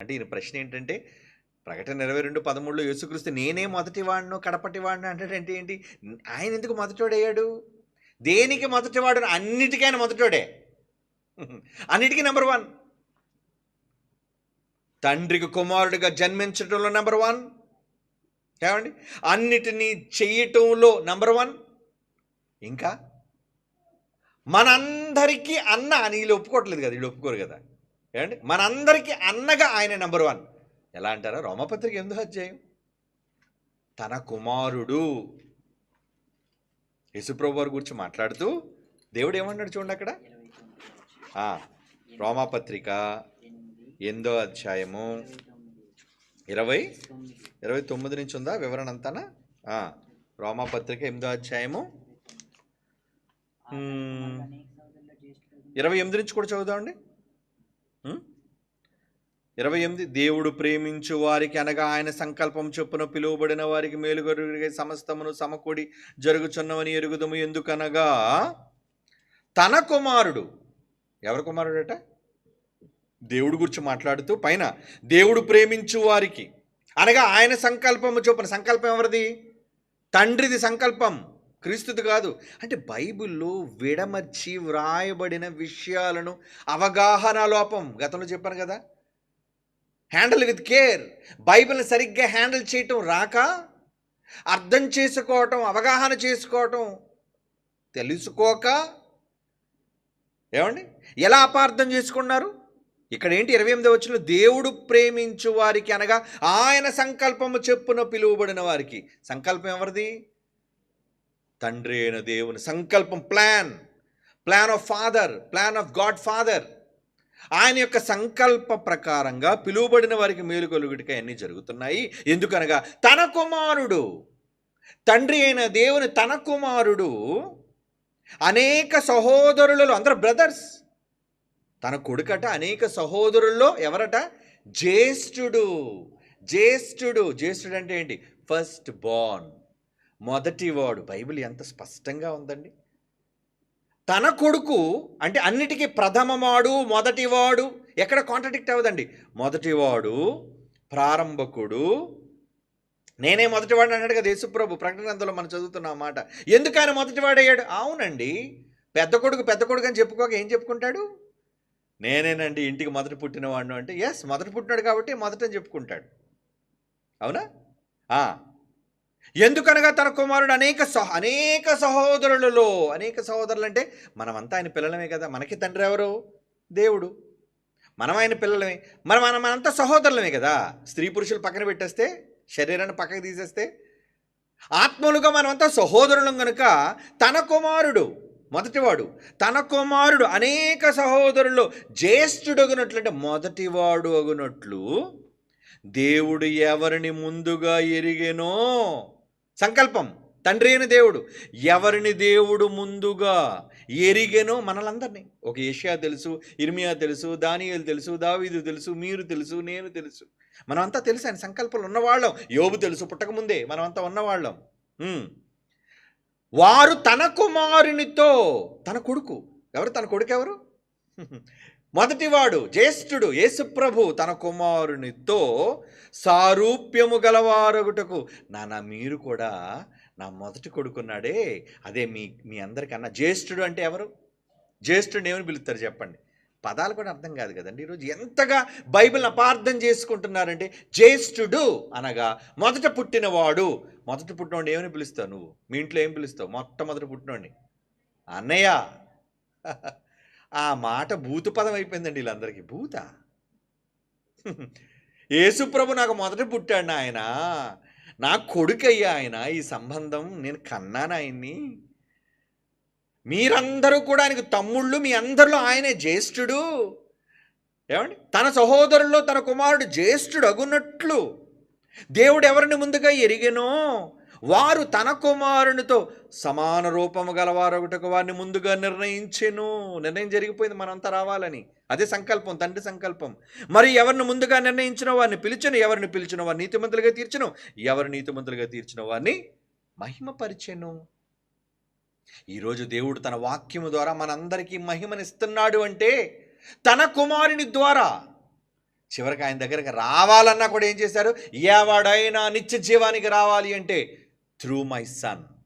అంటే ఈయన ప్రశ్న ఏంటంటే ప్రకటన ఇరవై రెండు పదమూడులో యేసుక్రీస్తు నేనే మొదటి వాడిను కడపటి వాడిను అంటే ఏంటి? ఆయన ఎందుకు మొదటివాడయ్యాడు? దేనికి మొదటివాడు? అన్నిటికైనా మొదటివాడే. అన్నిటికీ నెంబర్ వన్ తండ్రికి కుమారుడిగా జన్మించడంలో నెంబర్ వన్ ఏమండి? అన్నిటినీ చేయటంలో నెంబర్ వన్ ఇంకా? మనందరికీ అన్న అని వీళ్ళు ఒప్పుకోవట్లేదు కదా వీళ్ళు ఒప్పుకోరు కదా. ఏమండి? మనందరికీ అన్నగా ఆయన నెంబర్ వన్ ఎలా అంటారా? రోమపత్రిక ఎందుకు అధ్యాయం? తన కుమారుడు. యేసుప్రభు వారి గురించి మాట్లాడుతూ దేవుడు ఏమన్నాడు చూడండి అక్కడ? రోమాపత్రిక ఎనిమిదో అధ్యాయము ఇరవై ఇరవై తొమ్మిది నుంచి ఉందా వివరణ అంతానా రోమాపత్రిక ఎనిమిదో అధ్యాయము. ఇరవై ఎనిమిది నుంచి కూడా చదువుదామండి? Hmm? ఇరవై ఎనిమిది దేవుడు ప్రేమించు వారికి అనగా ఆయన సంకల్పం చొప్పున పిలువబడిన వారికి మేలుగొరిగే సమస్తమును సమకూడి జరుగుచున్నవని ఎరుగుదము. ఎందుకనగా తన కుమారుడు ఎవరి కుమారుడట? దేవుడు గురించి మాట్లాడుతూ పైన దేవుడు ప్రేమించు వారికి అనగా ఆయన సంకల్పము చొప్పున సంకల్పం ఎవరిది? తండ్రిది సంకల్పం. క్రీస్తుది కాదు. అంటే బైబిల్లో విడమర్చి వ్రాయబడిన విషయాలను అవగాహన లోపం. గతంలో చెప్పాను కదా. Handle with care. బైబిల్ని సరిగ్గా హ్యాండిల్ చేయటం రాక అర్థం చేసుకోవటం అవగాహన చేసుకోవటం తెలుసుకోక ఏమండి? ఎలా అపార్థం చేసుకున్నారు? ఇక్కడ ఏంటి ఇరవై ఎనిమిది వచ్చిన దేవుడు ప్రేమించు వారికి అనగా ఆయన సంకల్పము చెప్పున పిలువబడిన వారికి. సంకల్పం ఎవరిది? తండ్రి అయిన దేవుని సంకల్పం plan. Plan of father plan of God father. ఆయన యొక్క సంకల్ప ప్రకారంగా పిలువబడిన వారికి మేలు కలుగుడికి అన్నీ జరుగుతున్నాయి. ఎందుకనగా తన కుమారుడు తండ్రి అయిన దేవుని తన కుమారుడు అనేక సహోదరులలో అందరు బ్రదర్స్ తన కొడుకట అనేక సహోదరుల్లో ఎవరట? జ్యేష్ఠుడు. జ్యేష్ఠుడు. జ్యేష్ఠుడు అంటే ఏంటి? First born. మొదటివాడు బైబిల్ ఎంత స్పష్టంగా ఉందండి. తన కొడుకు అంటే అన్నిటికీ ప్రథమవాడు మొదటివాడు. ఎక్కడ కాంట్రడిక్ట్ అవ్వదండి. మొదటివాడు ప్రారంభకుడు. నేనే మొదటివాడు అన్నాడు కదా యేసుప్రభు. ప్రకటన గ్రంథంలో మనం చదువుతున్న మాట. ఎందుకు ఆయన మొదటివాడు అయ్యాడు? అవునండి. పెద్ద కొడుకు పెద్ద కొడుకు అని చెప్పుకోక ఏం చెప్పుకుంటాడు? నేనేనండి ఇంటికి మొదట పుట్టినవాడు అంటే ఎస్ మొదట పుట్టినాడు కాబట్టి మొదట అని చెప్పుకుంటాడు. అవునా? ఎందుకనగా తన కుమారుడు అనేక సహ అనేక సహోదరులలో అనేక సహోదరులు అంటే మనమంతా ఆయన పిల్లలమే కదా. మనకి తండ్రి ఎవరు? దేవుడు. మనం ఆయన పిల్లలమే. మనం మనం మనంతా సహోదరులమే కదా. స్త్రీ పురుషులు పక్కన పెట్టేస్తే శరీరాన్ని పక్కకు తీసేస్తే ఆత్మలుగా మనమంతా సహోదరులం కనుక తన కుమారుడు మొదటివాడు తన కుమారుడు అనేక సహోదరుల్లో జ్యేష్ఠుడు అగునట్లు అంటే మొదటివాడు అగునట్లు దేవుడు ఎవరిని ముందుగా ఎరిగెనో? సంకల్పం. తండ్రి అయిన దేవుడు. ఎవరిని దేవుడు ముందుగా ఎరిగెనో మనలందరినీ. ఒక ఏషియా తెలుసు ఇర్మియా తెలుసు దానియలు తెలుసు దావీదు తెలుసు మీరు తెలుసు నేను తెలుసు. మనమంతా తెలుసు ఆయన సంకల్పాలు ఉన్నవాళ్ళం. యోబు తెలుసు పుట్టకముందే మనమంతా ఉన్నవాళ్ళం. వారు తన కుమారునితో తన కొడుకు. ఎవరు? తన కొడుకు ఎవరు మొదటివాడు జ్యేష్ఠుడు యేసుప్రభు తన కుమారునితో సారూప్యము గలవారొకటకు నాన్న మీరు కూడా నా మొదటి కొడుకున్నాడే. అదే మీ మీ అందరికన్నా జ్యేష్ఠుడు అంటే ఎవరు? జ్యేష్ఠుడు ఏమని పిలుస్తారు చెప్పండి. పదాలు కూడా అర్థం కాదు కదండి ఈరోజు. ఎంతగా బైబిల్ అపార్థం చేసుకుంటున్నారంటే జ్యేష్ఠుడు అనగా మొదట పుట్టినవాడు. మొదట పుట్టినోడిని ఏమని పిలుస్తావు నువ్వు? మీ ఇంట్లో ఏం పిలుస్తావు? మొట్టమొదటి పుట్టినోడిని అన్నయ్య. ఆ మాట భూతపదం అయిపోయిందండి వీళ్ళందరికీ. భూత? యేసుప్రభు నాకు మొదట పుట్టాడు ఆయన నా కొడుకయ్యా ఆయన. ఈ సంబంధం నేను కన్నాను ఆయన్ని? మీరందరూ కూడా ఆయనకు తమ్ముళ్ళు మీ అందరిలో ఆయనే జ్యేష్ఠుడు. ఏమండి? తన సహోదరుల్లో తన కుమారుడు జ్యేష్ఠుడు అగున్నట్లు దేవుడు ఎవరిని ముందుగా ఎరిగెనో వారు తన కుమారునితో సమాన రూపము గలవారొకటకు వారిని ముందుగా నిర్ణయించెను. నిర్ణయం జరిగిపోయింది మనంతా రావాలని. అదే సంకల్పం తండ్రి సంకల్పం. మరి ఎవరిని ముందుగా నిర్ణయించిన వారిని పిలిచను ఎవరిని పిలిచిన వారిని నీతిమంతులుగా తీర్చను ఎవరు నీతిమంతులుగా తీర్చిన వారిని మహిమపరిచెను. ఈరోజు దేవుడు తన వాక్యము ద్వారా మనందరికీ మహిమనిస్తున్నాడు అంటే తన కుమారుని ద్వారా. చివరికి ఆయన దగ్గరికి రావాలన్నా కూడా ఏం చేశారు? ఎవడైనా నిత్య జీవానికి రావాలి అంటే through my son.